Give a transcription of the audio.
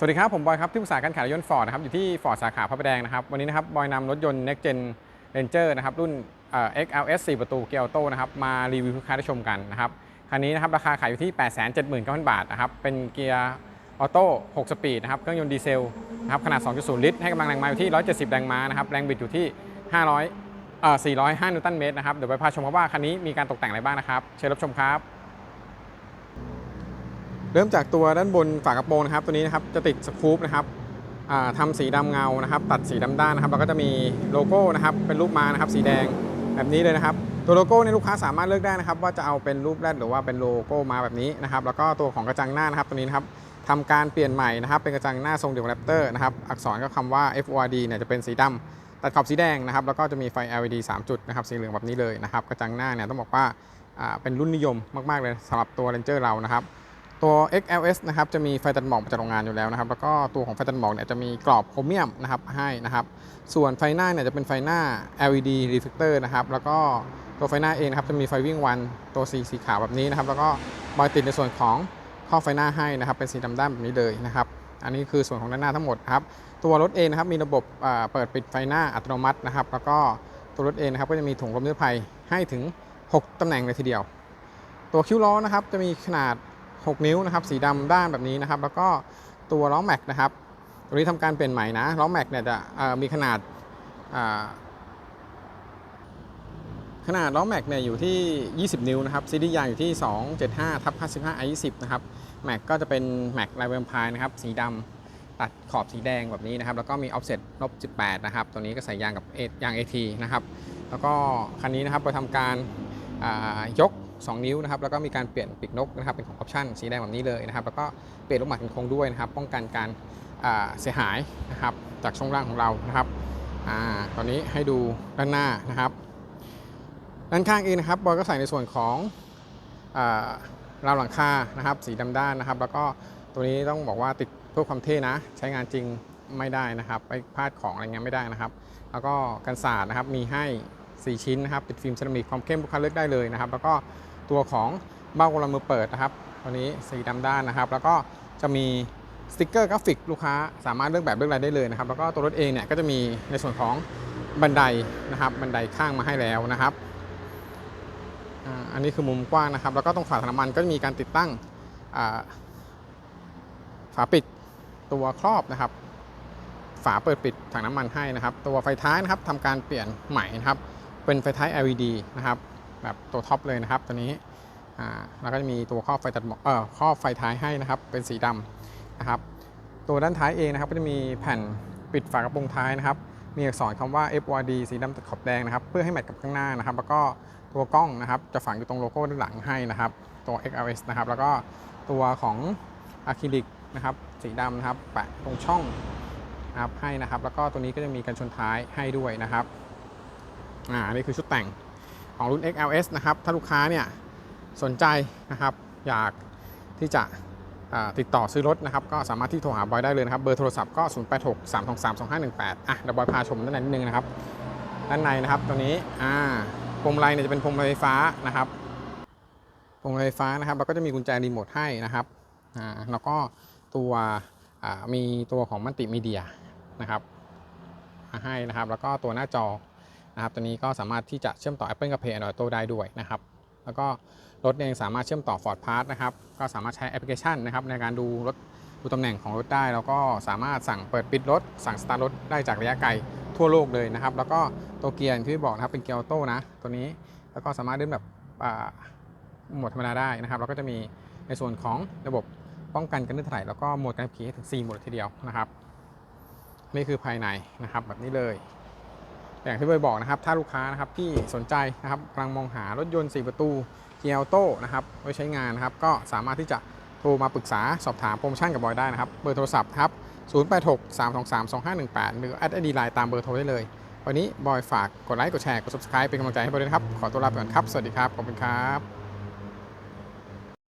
สวัสดีครับ ผมบอยครับที่ปรึกษาการขายรถยนต์ฟอร์ดนะครับอยู่ที่ฟอร์ดสาขาพระประแดงนะครับ วันนี้นะครับบอยนำรถยนต์ Next Gen Ranger นะครับรุ่นเอ่อ XLS 4 ประตูเกียร์ออโต้นะครับมารีวิวให้ลูกค้าได้ชมกันนะครับคันนี้นะครับราคาขายอยู่ที่ 879,000 บาทนะครับเป็นเกียร์ออโต้ 6 สปีดนะครับเครื่องยนต์ดีเซลนะครับขนาด 2.0 ลิตร ให้กำลังแรงม้าอยู่ที่ 170 แรงม้านะครับแรงบิดอยู่ที่ 500เอ่อ405 นิวตันเมตรนะครับเดี๋ยวไปพาชมครับว่าคันนี้มีการตกแต่งอะไรบ้างนะครับเชิญรับชมครับ เริ่มจากตัวด้านบนฝากระโปรงนะครับ ตัวนี้นะครับจะติดสกรูปนะครับอ่าทำสีดำเงานะครับ ตัดสีดำด้านนะครับแล้วก็จะมีโลโก้นะครับเป็นรูปม้านะครับ สีแดงแบบนี้เลยนะครับ ตัวโลโก้เนี่ยลูกค้าสามารถเลือกได้นะครับ ว่าจะเอาเป็นรูปแรดหรือว่าเป็นโลโก้มาแบบนี้นะครับ แล้วก็ตัวของกระจังหน้านะครับ ตัวนี้นะครับทำการเปลี่ยนใหม่นะครับ เป็นกระจังหน้าทรงเดียวกับแรปเตอร์นะครับ อักษรก็คำว่า FORD เนี่ยจะเป็นสีดำตัดขอบสีแดงนะครับ แล้วก็จะมีไฟ LED 3 จุดนะครับ สีเหลืองแบบนี้เลยนะครับ กระจังหน้าเนี่ยต้องบอกว่าอ่าเป็นรุ่นนิยมมากๆเลยสำหรับตัว Ranger เรานะครับ ตัว XLS นะครับจะมีไฟตัดหมอกจากโรงงานอยู่แล้วนะครับแล้วก็ตัวของไฟตัดหมอกเนี่ยจะมีกรอบโครเมียมนะครับให้นะครับส่วนไฟหน้าเนี่ยจะเป็นไฟหน้า LED reflector นะครับแล้วก็ตัวไฟหน้าเองนะครับจะมีไฟวิ่งวันตัวสีสีขาวแบบนี้นะครับแล้วก็บอยติดในส่วนของข้อไฟหน้าให้นะครับเป็นสีดำด้านแบบนี้เลยนะครับอันนี้คือส่วนของด้านหน้าทั้งหมดครับตัวรถเองนะครับมีระบบเปิดปิดไฟหน้าอัตโนมัตินะครับแล้วก็ตัวรถเองนะครับก็จะมีถุงลมนิรภัยให้ถึง 6ตำแหน่งเลยทีเดียว ตัวคิ้วล้อนะครับจะมีขนาด 6 นิ้วนะครับสีดำด้านแบบนี้นะครับ แล้วก็ตัวล้อแม็กนะครับตัวนี้ทำการเปลี่ยนใหม่นะล้อแม็กเนี่ยจะมีขนาดขนาดล้อแม็กเนี่ยอยู่ที่ 20 นิ้วนะครับซีดียางอยู่ที่ 275ทับ55 i 20นะครับแม็กก็จะเป็นแม็กลายเวมพายนะครับสีดำตัดขอบสีแดงแบบนี้นะครับ แล้วก็มี offset ลบ18 นะครับ ตัวนี้ก็ใส่ยางกับเอยาง AT นะครับ แล้วก็คันนี้นะครับไปทำการยก 2 นิ้วนะครับแล้วก็มีการเปลี่ยนปีกนกนะครับเป็นของออปชั่นสีแดงแบบนี้เลยนะครับแล้วก็เปลี่ยนลูกหมากกันคงด้วยนะครับป้องกันการเสียหายนะครับจากช่องล่างของเรานะครับอตอนนี้ให้ดูด้านหน้านะครับ ด้านข้างเองนะครับบอยก็ใส่ในส่วนของอราวหลังคานะครับ สีดำด้านนะครับ แล้วก็ตัวนี้ต้องบอกว่าติดเพื่อความเท่นะ ใช้งานจริงไม่ได้นะครับ ไปพลาดของอะไรเงี้ยไม่ได้นะครับ แล้วก็กันศาสตร์นะครับมีให้ 4 ชิ้นนะครับติดฟิล์มเซรามิกความเข้มลูกค้าเลือกได้เลยนะครับแล้วก็ตัวของเบ้ากลมมือเปิดนะครับตัวนี้สีดำด้านนะครับ แล้วก็จะมีสติกเกอร์กราฟิกลูกค้าสามารถเลือกแบบเลือกอะไรได้เลยนะครับ แล้วก็ตัวรถเองเนี่ยก็จะมีในส่วนของบันไดนะครับ บันไดข้างมาให้แล้วนะครับอันนี้คือมุมกว้างนะครับ แล้วก็ตรงฝาถังน้ำมันก็จะมีการติดตั้งฝาปิดตัวครอบนะครับ ฝาเปิดปิดถังน้ำมันให้นะครับ ตัวไฟท้ายนะครับทำการเปลี่ยนใหม่นะครับ เป็นไฟท้าย LED นะครับแบบตัวท็อปเลยนะครับตัวนี้อ่าแล้วก็จะมีตัวครอบไฟตัดหมอกเอ่อครอบไฟท้ายให้นะครับเป็นสีดำนะครับตัวด้านท้ายเองนะครับก็จะมีแผ่นปิดฝากระโปรงท้ายนะครับมีอักษรคำว่า FORD สีดำตัดขอบแดงนะครับเพื่อให้แมทกับข้างหน้านะครับ แล้วก็ตัวกล้องนะครับจะฝังอยู่ตรงโลโก้ด้านหลังให้นะครับตัว XLS นะครับแล้วก็ตัวของอะคริลิกนะครับสีดำนะครับแปะตรงช่องนะครับให้นะครับ แล้วก็ตัวนี้ก็จะมีกันชนท้ายให้ด้วยนะครับ อ่าอันนี้คือชุดแต่งของรุ่น XLS นะครับ ถ้าลูกค้าเนี่ยสนใจนะครับ อยากที่จะติดต่อซื้อรถนะครับ ก็สามารถที่โทรหาบอยได้เลยนะครับ เบอร์โทรศัพท์ก็ 0 8 6 3 2 3 2 5 1 8 อะเดี๋ยวบอยพาชมด้านในนิดนึงนะครับ ด้านในนะครับตัวนี้อ่าพวงมาลัยเนี่ยจะเป็นพวงมาลัยไฟฟ้านะครับพวงมาลัยไฟฟ้านะครับแล้วก็จะมีกุญแจรีโมทให้นะครับอ่าแล้วก็ตัวมีตัวของมัลติมีเดียนะครับให้นะครับ แล้วก็ตัวหน้าจอ นะครับตัวนี้ก็สามารถที่จะเชื่อมต่อ Apple กับ Play Android Auto ได้ด้วยนะครับแล้วก็รถเองสามารถเชื่อมต่อ Ford Pass นะครับก็สามารถใช้แอปพลิเคชันนะครับในการดูรถดูตำแหน่งของรถได้ แล้วก็สามารถสั่งเปิดปิดรถ สั่งสตาร์ทรถได้จากระยะไกลทั่วโลกเลยนะครับแล้วก็ตัวเกียร์ที่บอกนะครับเป็นเกียร์ออโต้นะตัวนี้แล้วก็สามารถเล่นแบบโหมดธรรมดาได้นะครับแล้วก็จะมีในส่วนของระบบป้องกันการลื่นถลายแล้วก็โหมดการขับขี่ให้ถึง4โหมดทีเดียวนะครับนี่คือภายในนะครับแบบนี้เลย อย่างที่เบยบอกนะครับ ถ้าลูกค้านะครับที่สนใจนะครับกำลังมองหารถยนต์ 4 ประตู เกียร์ออโต้นะครับไว้ใช้งานนะครับ ก็สามารถที่จะโทรมาปรึกษาสอบถามโปรโมชั่นกับบอยได้นะครับ เบอร์โทรศัพท์ครับ 086 323 2518 หรือแอดไอดีไลน์ตามเบอร์โทรได้เลย วันนี้บอยฝากกดไลค์กดแชร์กด subscribe เป็นกำลังใจให้บอยด้วยนะครับ ขอตัวลาไปก่อนครับ สวัสดีครับ ขอบคุณครับ